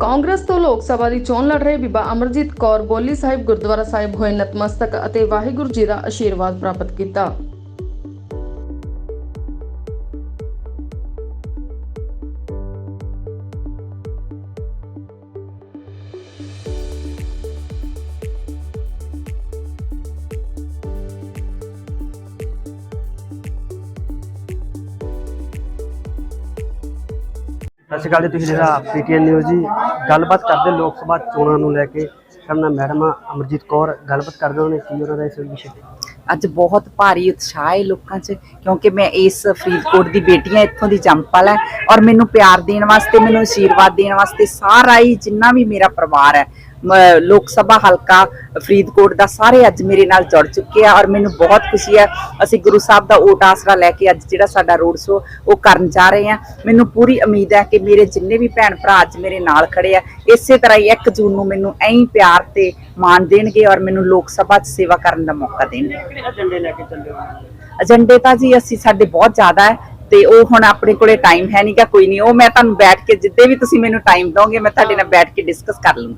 ਕਾਂਗਰਸ ਤੋਂ ਲੋਕ ਸਭਾ ਦੀ ਚੋਣ ਲੜ ਰਹੇ ਬੀਬਾ ਅਮਰਜੀਤ ਕੌਰ ਬੋਲੀ ਸਾਹਿਬ ਗੁਰਦੁਆਰਾ ਸਾਹਿਬ ਹੋਏ ਨਤਮਸਤਕ ਅਤੇ ਵਾਹਿਗੁਰੂ ਜੀ ਦਾ ਆਸ਼ੀਰਵਾਦ ਪ੍ਰਾਪਤ ਕੀਤਾ। ਸਤਿ ਸ਼੍ਰੀ ਅਕਾਲ ਜੀ, ਤੁਸੀਂ ਜਿਹੜਾ ਪੀਟੀਐਨ ਨਿਊਜ਼ ਜੀ, ਗੱਲਬਾਤ ਕਰਦੇ ਲੋਕ ਸਭਾ ਚੋਣਾਂ ਨੂੰ ਲੈ ਕੇ। ਕਰਨਾ ਮੈਡਮ ਅਮਰਜੀਤ ਕੌਰ, ਗੱਲਬਾਤ ਕਰਦੇ ਉਹਨੇ ਕੀ ਉਹਨਾਂ ਦਾ ਇਸ ਵਿਸ਼ੇ ਤੇ ਅੱਜ ਬਹੁਤ ਭਾਰੀ ਉਤਸ਼ਾਹ ਹੈ ਲੋਕਾਂ 'ਚ, ਕਿਉਂਕਿ ਮੈਂ ਇਸ ਫਰੀਦਕੋਟ ਦੀ ਬੇਟੀ ਹਾਂ ਇੱਥੋਂ ਦੀ ਜੰਮਪਲ ਹੈ ਔਰ ਮੈਨੂੰ ਪਿਆਰ ਦੇਣ ਵਾਸਤੇ, ਮੈਨੂੰ ਆਸ਼ੀਰਵਾਦ ਦੇਣ ਵਾਸਤੇ ਸਾਰਾ ਹੀ ਜਿੰਨਾ ਵੀ ਮੇਰਾ ਪਰਿਵਾਰ ਹੈ ਲੋਕ ਸਭਾ ਹਲਕਾ ਫਰੀਦਕੋਟ ਦਾ ਸਾਰੇ ਅੱਜ ਮੇਰੇ ਨਾਲ ਜੁੜ ਚੁੱਕੇ ਆ ਔਰ ਮੈਨੂੰ ਬਹੁਤ ਖੁਸ਼ੀ ਹੈ। ਅਸੀਂ ਗੁਰੂ ਸਾਹਿਬ ਦਾ ਓਟ ਆਸਰਾ ਲੈ ਕੇ ਅੱਜ ਜਿਹੜਾ ਸਾਡਾ ਰੋਡ ਸ਼ੋ ਉਹ ਕਰਨ ਜਾ ਰਹੇ ਹਾਂ। ਮੈਨੂੰ ਪੂਰੀ ਉਮੀਦ ਹੈ ਕਿ ਮੇਰੇ ਜਿੰਨੇ ਵੀ ਭੈਣ ਭਰਾ ਅੱਜ ਮੇਰੇ ਨਾਲ ਖੜੇ ਆ ਇਸੇ ਤਰ੍ਹਾਂ ਹੀ 1 ਜੂਨ ਨੂੰ ਮੈਨੂੰ ਐਂ ਪਿਆਰ ਤੇ ਮਾਣ ਦੇਣਗੇ ਔਰ ਮੈਨੂੰ ਲੋਕ ਸਭਾ 'ਚ ਸੇਵਾ ਕਰਨ ਦਾ ਮੌਕਾ ਦੇਣਗੇ। ਕਿਹੜੇ ਏਜੰਡੇ ਲੈ ਕੇ ਚੱਲੇ ਹੋ? ਏਜੰਡੇ ਤਾਂ ਜੀ ਅਸੀਂ ਸਾਡੇ ਬਹੁਤ ਜ਼ਿਆਦਾ ਹੈ ਤੇ ਉਹ ਹੁਣ ਆਪਣੇ ਕੋਲੇ ਟਾਈਮ ਹੈ ਨਹੀਂਗਾ ਕੋਈ ਨਹੀਂ। ਉਹ ਮੈਂ ਤੁਹਾਨੂੰ ਬੈਠ ਕੇ ਜਿੱਦੇ ਵੀ ਤੁਸੀਂ ਮੈਨੂੰ ਟਾਈਮ ਦੋਗੇ ਮੈਂ ਤੁਹਾਡੇ ਨਾਲ ਬੈਠ ਕੇ ਡਿਸਕਸ ਕਰ ਲੂੰਗੀ।